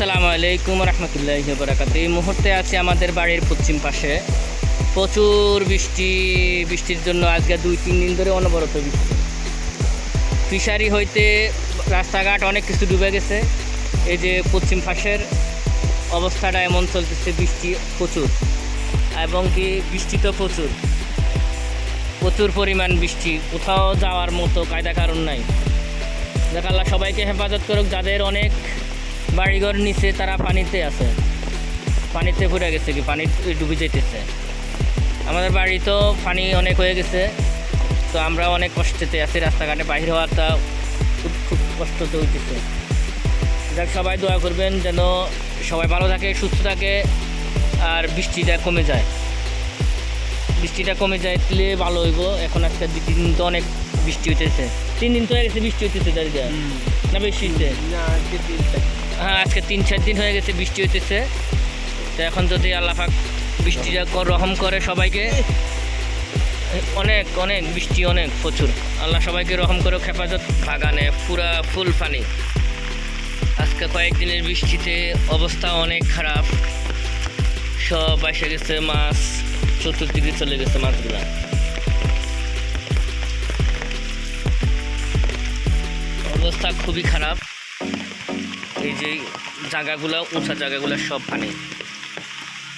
আসসালামু আলাইকুম রহমতুল্লাহ বরাকাত এই মুহূর্তে আছি আমাদের বাড়ির পশ্চিম পাশে। প্রচুর বৃষ্টি, বৃষ্টির জন্য আজকে দুই, তিন দিন ধরে অনবরত বৃষ্টি। ফিশারি হইতে রাস্তাঘাট অনেক কিছু ডুবে গেছে। এই যে পশ্চিম পাশের অবস্থাটা এমন চলতেছে, বৃষ্টি প্রচুর। এবং কি বৃষ্টি তো প্রচুর। প্রচুর পরিমাণ বৃষ্টি। কোথাও যাওয়ার মতো কায়দা কারণ নাই। দেখাল্লা সবাইকে হেফাজত করুক, যাদের অনেক বাড়িঘর নিচে তারা পানিতে আছে। পানিতে পড়ে গেছে কি পানি ডুবে যেতেছে আমাদের বাড়ি তো পানি অনেক হয়ে গেছে। তো আমরা অনেক কষ্টেতে আছি রাস্তাঘাটে বাইর হওয়াটা খুব খুব কষ্টতে হইতেছে। যাক সবাই দোয়া করবেন যেন সবাই ভালো থাকে সুস্থ থাকে আর বৃষ্টিটা কমে যায়। বৃষ্টিটা কমে যায় তাহলে ভালো হইব। এখন আজকে দুই তিন দিন তো অনেক বৃষ্টি হইতেছে। তিন দিন তো হয়ে গেছে বৃষ্টি হইতেছে দাঁড়িয়ে না বেশি হইতে হ্যাঁ আজকে তিন, চার দিন হয়ে গেছে বৃষ্টি হইতেছে। তো এখন যদি আল্লাহাক বৃষ্টিটা কর- রহম করে সবাইকে, অনেক অনেক বৃষ্টি, অনেক প্রচুর। আল্লাহ সবাইকে রহম করে হেফাজত বাগানে পুরা ফুল পানি আজকে কয়েকদিনের বৃষ্টিতে অবস্থা অনেক খারাপ। সব এসে গেছে, মাছ চতুর্দিকে চলে গেছে মাছগুলা। অবস্থা খুবই খারাপ। এই যে জায়গাগুলো, উঁচা জায়গাগুলো সব পানি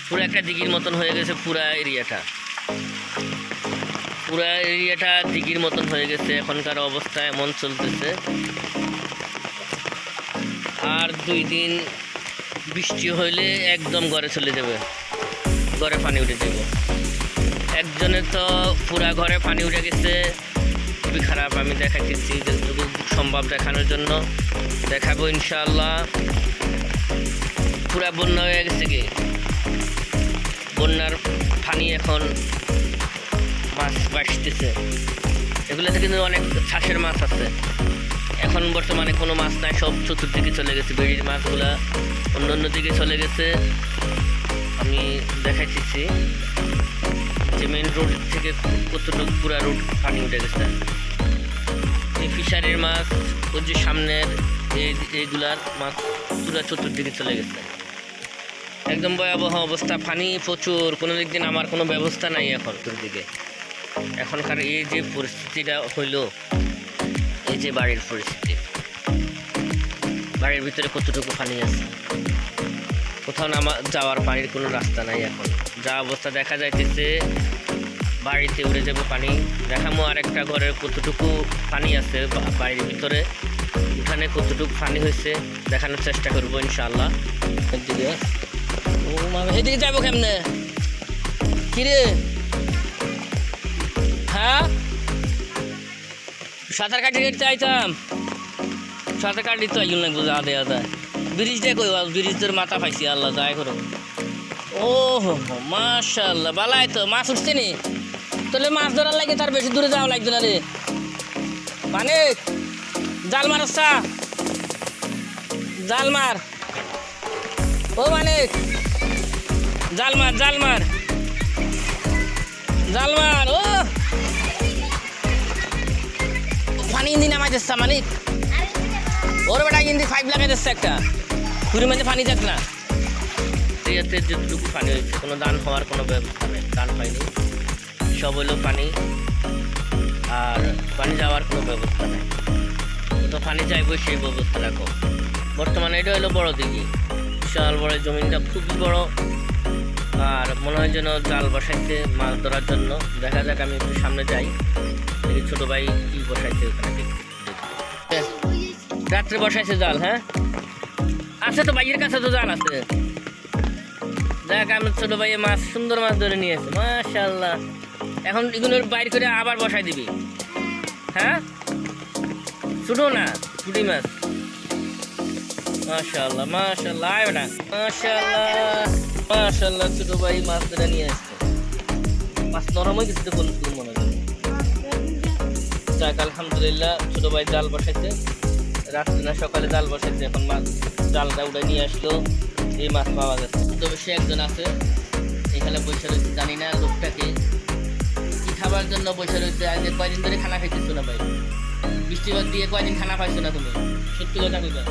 পুরো একটা দিঘির মতন হয়ে গেছে পুরা এরিয়াটা। পুরা এরিয়াটা দিঘির মতন হয়ে গেছে, এখনকার অবস্থা এমন চলতেছে। আর দুই দিন বৃষ্টি হইলে একদম ঘরে চলে যাবে, ঘরে পানি উঠে যাবে। একজনের তো পুরা ঘরে পানি উঠে গেছে খুবই খারাপ। আমি দেখাচ্ছি যতটুকু সম্ভব দেখানোর জন্য। দেখাবো ইনশাল্লাহ পুরা বন্যা হয়ে গেছে কি? বন্যার পানি এখন মাছ বাসতেছে এগুলোতে কিন্তু অনেক শ্বাসের মাছ আছে। এখন বর্তমানে কোনো মাছ নাই, সব চতুর্দিকে চলে গেছে। বেড়ির মাছগুলা অন্য অন্য দিকে চলে গেছে। আমি দেখাইতেছি। যে মেন রোড থেকে কতটুকু পুরা রোড পানি উঠে গেছে। এই ফিশারির মাছ, ওই যে সামনের এই, এইগুলার মাছ পুরা চতুর্দিকে চলে গেছে। একদম ভয়াবহ অবস্থা, পানি প্রচুর, কোনো দিক দিন আমার কোনো ব্যবস্থা নাই এখন দিকে এখনকার এই যে পরিস্থিতিটা হইল, এই যে বাড়ির পরিস্থিতি, বাড়ির ভিতরে কতটুকু পানি আছে? কোথাও নামা, যাওয়ার পানির কোনো রাস্তা নাই এখন। যা অবস্থা দেখা যাইতেছে, বাড়িতে উড়ে যাবে পানি। দেখামো আরেকটা ঘরের কতটুকু পানি আছে বাড়ির ভিতরে। উঠানে কতটুকু পানি হয়েছে, দেখানোর চেষ্টা করব ইনশাল্লাহ এদিকে ও মামা সেদিকে যাব কেমনে? কিরে? হ্যাঁ? সাঁতার কাটি কাটতে আইতাম। সাঁতার কাটি তো আইন লাগতো যা দেয়া যায় ব্রিজ দিয়ে কই? ব্রিজ তোর মাথা পাইছি, আল্লাহ যাই করো। ও মাশাল্লাহ বালাই তো, মাছ উঠছে নি? তাহলে মাছ ধরার লাগে তার বেশি দূরে যাওয়া লাগতো না রে। মানে জাল মারছা জাল মার। ও মানে জাল মার জাল মার। জাল মার, ও। পানি ইন্দি নামাই দিচ্ছা মানে। ওর বেটা ইন্দি ফাইভ লাগাই দিচ্ছে একটা। ঘুরে মাঝে পানি যাক না। এতে যেটুকু পানি হয়েছে, কোনো দান হওয়ার কোনো ব্যবস্থা নেই, দান হয়নি। সব হলো পানি, আর পানি যাওয়ার কোনো ব্যবস্থা নেই। তো পানি চাইব সেই ব্যবস্থা রাখো। বর্তমানে এটা হলো বড় দিঘি। বিশাল বড় জমিনটা, খুবই বড়। আর মনে হয় যেন জাল বসাইছে মাছ ধরার জন্য। দেখা যাক, আমি একটু সামনে যাই। দেখি ছোট ভাই কি বসাইছে ওখানে। রাত্রে বসাইছে জাল হ্যাঁ? আছে তো ভাইয়ের কাছে তো জাল আছে। দেখ আমার ছোট ভাইয়ে মাছ, সুন্দর মাছ ধরে নিয়েছে মাশাল্লাহ এখন এগুলোর বাইর করে আবার বসাই দিবি। হ্যাঁ? ছোটো না, পুঁটি মাছ। মাশাল্লাহ মাশাল্লাহ আয় বেটা। মাশাল্লাহ মাশাল্লাহ ছোট ভাই মাছ ধরে নিয়ে আসছে মাছ নরম হয়ে গেছে কোন মনে হয়? যাক, আলহামদুলিল্লাহ, ছোট ভাই জাল বসাইছে। রাত্রে না সকালে জাল বসাইছে, এখন মাছ জালটা উঠে নিয়ে আসলো। এই মাছ পাওয়া গেছে। তবে সে একজন আছে, এখানে বসে রয়েছে, জানি না লোকটাকে কি। খাবার জন্য বসে রয়েছে? আজ কয়দিন ধরে খানা খাইতেছো না ভাই? বৃষ্টিপাত দিয়ে কয়দিন খানা পাইছো না তুমি? সত্যি কথা কইবা।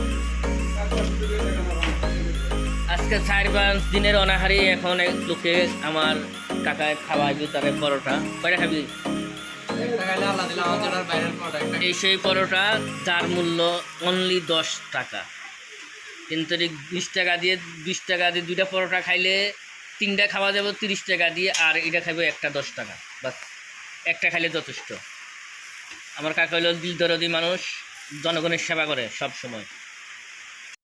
আজকে চার পাঁচ দিনের অনাহারি এখন এক লোকে আমার কাকায় খাওয়াইবি তারে পরোটা। কয়টা খাবি? এই সেই পরোটা যার মূল্য অনলি দশ টাকা। কিন্তু বিশ টাকা দিয়ে, বিশ টাকা দিয়ে দুইটা পরোটা খাইলে তিনটা খাওয়া যাব তিরিশ টাকা দিয়ে, আর এটা খাইবে একটা দশ টাকা। বাস, একটা খাইলে যথেষ্ট। আমার কাকা হলো দিল দরদি মানুষ, জনগণের সেবা করে সব সময়